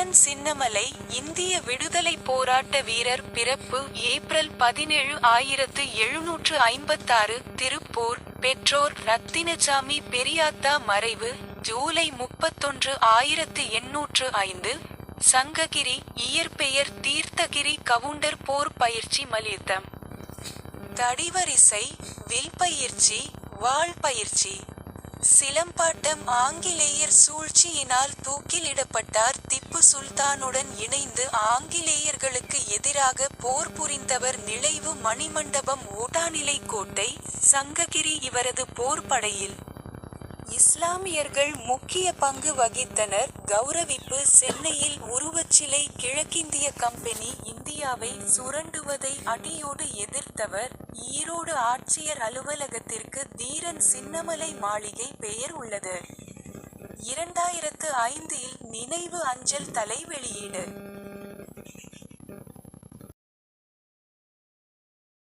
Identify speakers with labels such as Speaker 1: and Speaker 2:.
Speaker 1: கண்ணன் சின்னமலை இந்திய விடுதலை போராட்ட வீரர் பிறப்பு ஏப்ரல் பதினேழு ஆயிரத்து எழுநூற்று ஐம்பத்தாறு. திருப்பூர் பெற்றோர் ரத்தினசாமி பெரியாத்தா மறைவு ஜூலை முப்பத்தொன்று ஆயிரத்து எண்ணூற்று ஐந்து. சங்ககிரி இயற்பெயர் தீர்த்தகிரி கவுண்டர் போர் பயிற்சி மலித்தம் தடிவரிசை வில்பயிற்சி வாழ் பயிற்சி. சிலம்பாட்டம் ஆங்கிலேயர் சூழ்ச்சியினால் தூக்கிலிடப்பட்டார். திப்பு சுல்தானுடன் இணைந்து ஆங்கிலேயர்களுக்கு எதிராக போர் புரிந்தவர் நிலைவு மணிமண்டபம் ஓட்டாநிலை கோட்டை சங்ககிரி இவரது போர்ப்படையில் இஸ்லாமியர்கள் முக்கிய பங்கு வகித்தனர். கௌரவிப்பு சென்னையில் உருவச்சிலை கிழக்கிந்திய கம்பெனி இந்தியாவை சுரண்டுவதை அடியோடு எதிர்த்தவர் ஈரோடு ஆட்சியர் அலுவலகத்திற்கு தீரன் சின்னமலை மாளிகை பெயர் உள்ளது. இரண்டாயிரத்து ஐந்தில் நினைவு அஞ்சல் தலை வெளியீடு